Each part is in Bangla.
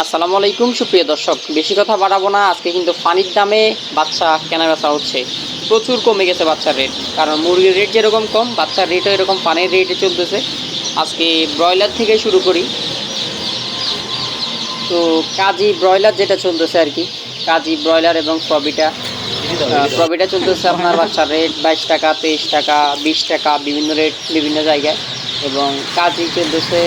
আসসালামু আলাইকুম, সুপ্রিয় দর্শক। বেশি কথা বাড়াবো না, আজকে কিন্তু পানির দামে বাচ্চা কেনা বেচা হচ্ছে। প্রচুর কমে গেছে বাচ্চার রেট কারণ মুরগির রেট যেরকম কম, বাচ্চার রেটও এরকম পানির রেটে চলতেছে। আজকে ব্রয়লার থেকে শুরু করি। তো কাজী ব্রয়লার যেটা চলতেছে আর কি, কাজী ব্রয়লার এবং প্রবিটা প্রবিটা চলতেছে আপনার বাচ্চার রেট বাইশ টাকা, তেইশ টাকা, বিশ টাকা, বিভিন্ন রেট বিভিন্ন জায়গায়। এবং কাজই চলতেছে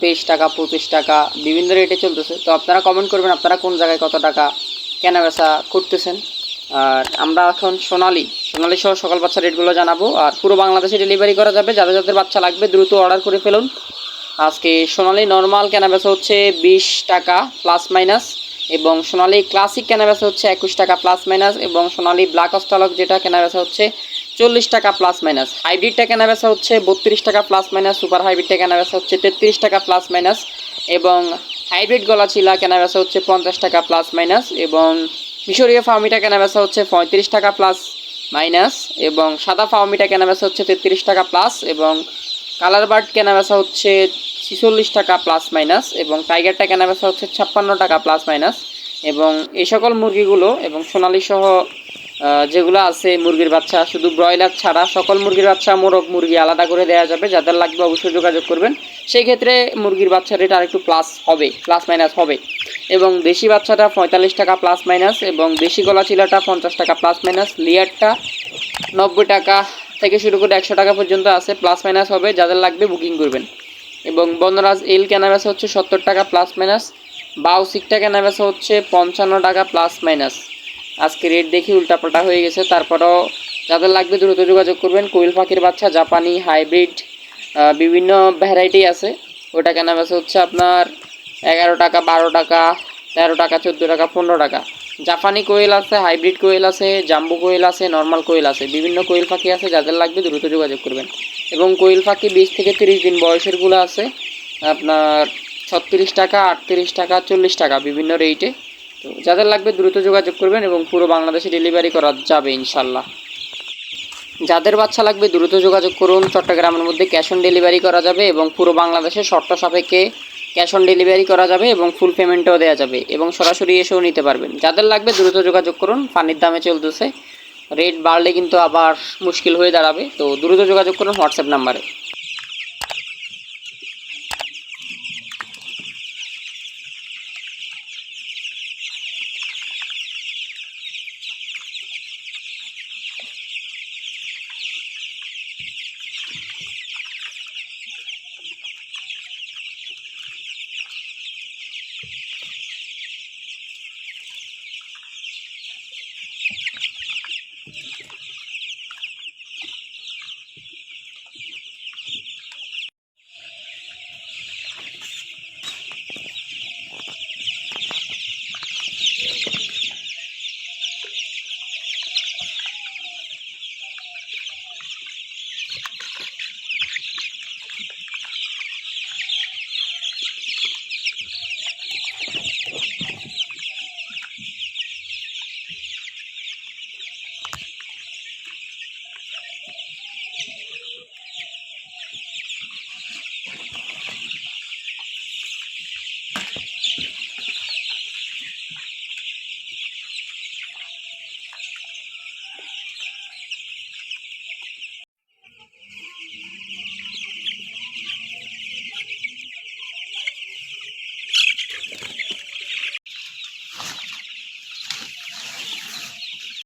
তেইশ টাকা, পঁচিশ টাকা, বিভিন্ন রেটে চলতেছে। তো আপনারা কমেন্ট করবেন, আপনারা কোন জায়গায় কত টাকা কেনা বেচা করতেছেন? আর আমরা এখন সোনালি সোনালি সহ সকাল বাচ্চা রেটগুলো জানাব। আর পুরো বাংলাদেশে ডেলিভারি করা যাবে, যাদের যাদের বাচ্চা লাগবে, দ্রুত অর্ডার করে ফেলুন। আজকে সোনালি নর্মাল কেনা বেচা হচ্ছে বিশ টাকা প্লাস মাইনাস এবং সোনালি ক্লাসিক কেনা বেচা হচ্ছে একুশ টাকা প্লাস মাইনাস এবং সোনালি ব্ল্যাক অস্টালক যেটা কেনা বেচা হচ্ছে চল্লিশ টাকা প্লাস মাইনাস হাইব্রিডটা কেনা বেচা হচ্ছে বত্রিশ টাকা প্লাস মাইনাস সুপার হাইব্রিডটা কেনা বেচা হচ্ছে তেত্রিশ টাকা প্লাস মাইনাস এবং হাইব্রিড গলা চিলা কেনা বেচা হচ্ছে পঞ্চাশ টাকা প্লাস মাইনাস এবং মিশরীয় ফার্মিটা কেনা বেচা হচ্ছে পঁয়ত্রিশ টাকা প্লাস মাইনাস এবং সাদা ফার্মিটা কেনা বেচা হচ্ছে তেত্রিশ টাকা প্লাস এবং কালার বার্ড কেনা বেচা হচ্ছে ছিচল্লিশ টাকা প্লাস মাইনাস এবং টাইগারটা কেনা বেচা হচ্ছে ছাপ্পান্ন টাকা প্লাস মাইনাস এবং এই সকল মুরগিগুলো এবং সোনালি সহ যেগুলো আছে মুরগির বাচ্চা, শুধু ব্রয়লার ছাড়া সকল মুরগির বাচ্চা, মোরগ, মুরগি আলাদা করে দেওয়া যাবে। যাদের লাগবে অবশ্যই যোগাযোগ করবেন। সেই ক্ষেত্রে মুরগির বাচ্চার রেট প্লাস হবে প্লাস মাইনাস হবে। এবং দেশি বাচ্চাটা পঁয়তাল্লিশ টাকা প্লাস মাইনাস এবং দেশি গলা চিলাটা পঞ্চাশ টাকা প্লাস মাইনাস লিয়ারটা নব্বই টাকা থেকে শুরু করে একশো টাকা পর্যন্ত আছে প্লাস মাইনাস হবে। যাদের লাগবে বুকিং করবেন। এবং বনরাজ এল কেনাবেচা হচ্ছে সত্তর টাকা প্লাস মাইনাস বাউ সিকটা হচ্ছে পঞ্চান্ন টাকা প্লাস মাইনাস আজকে রেট দেখি উল্টাপাল্টা হয়ে গেছে। তারপরেও যাদের লাগবে দ্রুত যোগাযোগ করবেন। কোয়েল পাখির বাচ্চা, জাপানি হাইব্রিড বিভিন্ন ভ্যারাইটি আছে। ওটা কেনা বেচা হচ্ছে আপনার এগারো টাকা, বারো টাকা, তেরো টাকা, চোদ্দ টাকা, পনেরো টাকা। জাপানি কোয়েল আছে হাইব্রিড কোয়েল আছে, জাম্বু কোয়েল আছে নর্মাল কোয়েল আছে। বিভিন্ন কোয়েল পাখি আছে, যাদের লাগবে দ্রুত যোগাযোগ করবেন। এবং কোয়েল পাখি বিশ থেকে তিরিশ দিন বয়সেরগুলো আছে। আপনার ছত্রিশ টাকা, আটত্রিশ টাকা, চল্লিশ টাকা বিভিন্ন রেটে তো যাদের লাগবে দ্রুত যোগাযোগ করবেন এবং পুরো বাংলাদেশে ডেলিভারি করা যাবে ইনশাল্লাহ। যাদের বাচ্চা লাগবে দ্রুত যোগাযোগ করুন, চট্টগ্রামের মধ্যে ক্যাশ অন ডেলিভারি করা যাবে এবং পুরো বাংলাদেশে শর্ত সাপেক্ষে ক্যাশ অন ডেলিভারি করা যাবে এবং ফুল পেমেন্টও দেওয়া যাবে এবং সরাসরি এসেও নিতে পারবেন। যাদের লাগবে দ্রুত যোগাযোগ করুন পানির দামে চলতেছে। রেট বাড়লে কিন্তু আবার মুশকিল হয়ে দাঁড়াবে। তো দ্রুত যোগাযোগ করুন হোয়াটসঅ্যাপ নাম্বারে।